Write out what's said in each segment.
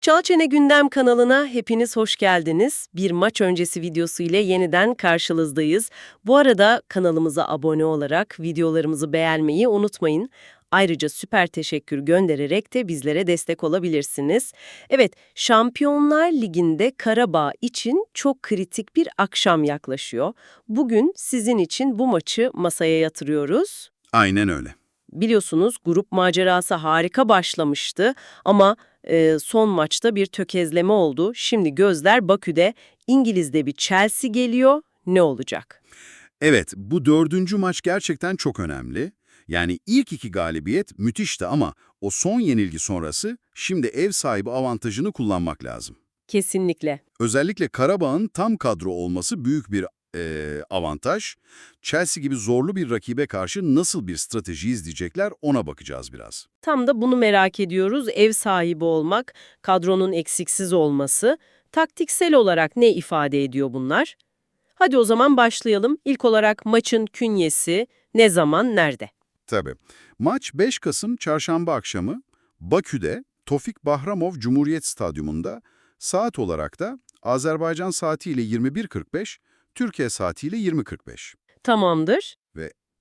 Çalçene Gündem kanalına hepiniz hoş geldiniz. Bir maç öncesi videosu ile yeniden karşınızdayız. Bu arada kanalımıza abone olarak videolarımızı beğenmeyi unutmayın. Ayrıca süper teşekkür göndererek de bizlere destek olabilirsiniz. Evet, Şampiyonlar Ligi'nde Karabağ için çok kritik bir akşam yaklaşıyor. Bugün sizin için bu maçı masaya yatırıyoruz. Aynen öyle. Biliyorsunuz grup macerası harika başlamıştı ama e, son maçta bir tökezleme oldu. Şimdi gözler Bakü'de, İngiliz'de bir Chelsea geliyor. Ne olacak? Evet, bu dördüncü maç gerçekten çok önemli. Yani ilk iki galibiyet müthişti ama o son yenilgi sonrası şimdi ev sahibi avantajını kullanmak lazım. Kesinlikle. Özellikle Karabağ'ın tam kadro olması büyük bir eee, avantaj. Chelsea gibi zorlu bir rakibe karşı nasıl bir strateji izleyecekler ona bakacağız biraz. Tam da bunu merak ediyoruz. Ev sahibi olmak, kadronun eksiksiz olması. Taktiksel olarak ne ifade ediyor bunlar? Hadi o zaman başlayalım. İlk olarak maçın künyesi, ne zaman, nerede? Tabii. Maç 5 Kasım çarşamba akşamı Bakü'de Tofik Bahramov Cumhuriyet Stadyumunda saat olarak da Azerbaycan saatiyle 21.45, Türkiye saatiyle 20.45. Tamamdır.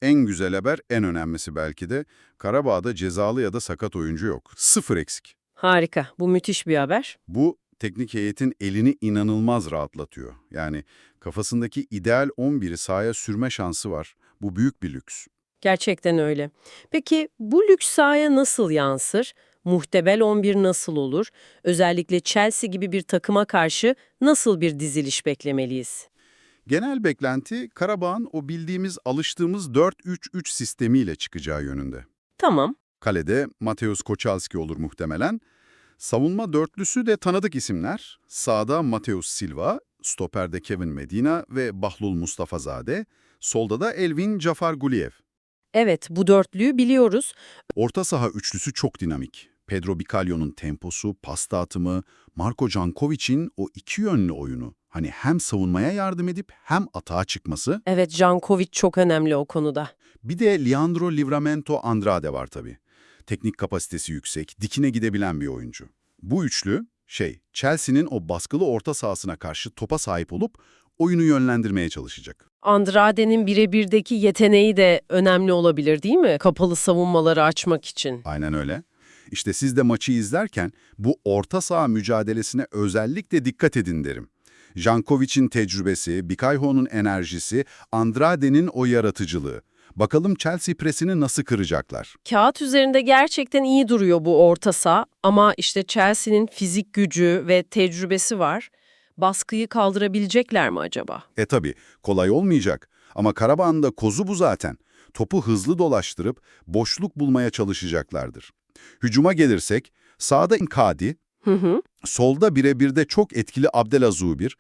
En güzel haber, en önemlisi belki de Karabağ'da cezalı ya da sakat oyuncu yok. Sıfır eksik. Harika. Bu müthiş bir haber. Bu teknik heyetin elini inanılmaz rahatlatıyor. Yani kafasındaki ideal 11'i sahaya sürme şansı var. Bu büyük bir lüks. Gerçekten öyle. Peki bu lüks sahaya nasıl yansır? Muhtebel 11 nasıl olur? Özellikle Chelsea gibi bir takıma karşı nasıl bir diziliş beklemeliyiz? Genel beklenti Karabağ'ın o bildiğimiz, alıştığımız 4-3-3 sistemiyle çıkacağı yönünde. Tamam. Kalede Mateusz Koçalski olur muhtemelen. Savunma dörtlüsü de tanıdık isimler. Sağda Mateus Silva, stoperde Kevin Medina ve Bahlul Mustafazade. Solda da Elvin Cafar Guliyev. Evet, bu dörtlüyü biliyoruz. Orta saha üçlüsü çok dinamik. Pedro Bicalio'nun temposu, pas dağıtımı, Marko Cankovic'in o iki yönlü oyunu. Hani hem savunmaya yardım edip hem atağa çıkması. Evet, Jankovic çok önemli o konuda. Bir de Leandro Livramento Andrade var tabii. Teknik kapasitesi yüksek, dikine gidebilen bir oyuncu. Bu üçlü, şey, Chelsea'nin o baskılı orta sahasına karşı topa sahip olup oyunu yönlendirmeye çalışacak. Andrade'nin birebirdeki yeteneği de önemli olabilir değil mi? Kapalı savunmaları açmak için. Aynen öyle. İşte siz de maçı izlerken bu orta saha mücadelesine özellikle dikkat edin derim. Jankovic'in tecrübesi, Bikayho'nun enerjisi, Andrade'nin o yaratıcılığı. Bakalım Chelsea presini nasıl kıracaklar? Kağıt üzerinde gerçekten iyi duruyor bu orta saha ama işte Chelsea'nin fizik gücü ve tecrübesi var. Baskıyı kaldırabilecekler mi acaba? E tabi kolay olmayacak ama Karabağ'ın kozu bu zaten. Topu hızlı dolaştırıp boşluk bulmaya çalışacaklardır. Hücuma gelirsek sağda Kadi, Hı hı. solda birebirde çok etkili Abdelazubir,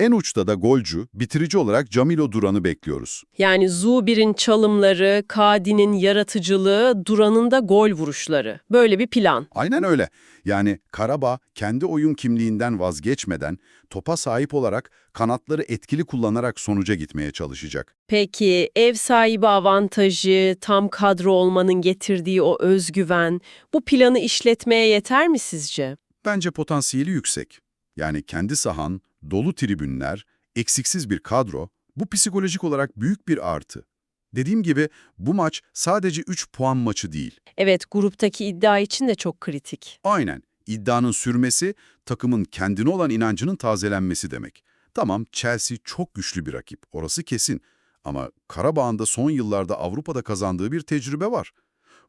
en uçta da golcü, bitirici olarak Camilo Duran'ı bekliyoruz. Yani Zubir'in çalımları, Kadi'nin yaratıcılığı, Duran'ın da gol vuruşları. Böyle bir plan. Aynen öyle. Yani Karabağ kendi oyun kimliğinden vazgeçmeden topa sahip olarak kanatları etkili kullanarak sonuca gitmeye çalışacak. Peki ev sahibi avantajı, tam kadro olmanın getirdiği o özgüven, bu planı işletmeye yeter mi sizce? Bence potansiyeli yüksek. Yani kendi sahan, dolu tribünler, eksiksiz bir kadro, bu psikolojik olarak büyük bir artı. Dediğim gibi bu maç sadece 3 puan maçı değil. Evet, gruptaki iddia için de çok kritik. Aynen, iddianın sürmesi, takımın kendine olan inancının tazelenmesi demek. Tamam, Chelsea çok güçlü bir rakip, orası kesin. Ama Karabağ'ın da son yıllarda Avrupa'da kazandığı bir tecrübe var.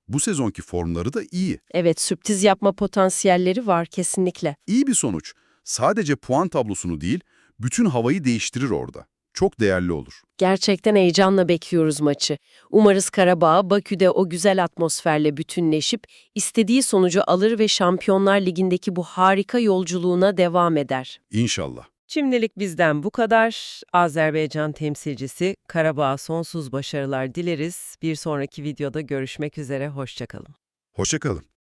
Bu sezonki formları da iyi. Evet, sürpriz yapma potansiyelleri var kesinlikle. İyi bir sonuç. Sadece puan tablosunu değil, bütün havayı değiştirir orada. Çok değerli olur. Gerçekten heyecanla bekliyoruz maçı. Umarız Karabağ, Bakü'de o güzel atmosferle bütünleşip istediği sonucu alır ve Şampiyonlar Ligi'ndeki bu harika yolculuğuna devam eder. İnşallah. Şimdilik bizden bu kadar. Azerbaycan temsilcisi Karabağ'a sonsuz başarılar dileriz. Bir sonraki videoda görüşmek üzere, hoşçakalın. Hoşçakalın.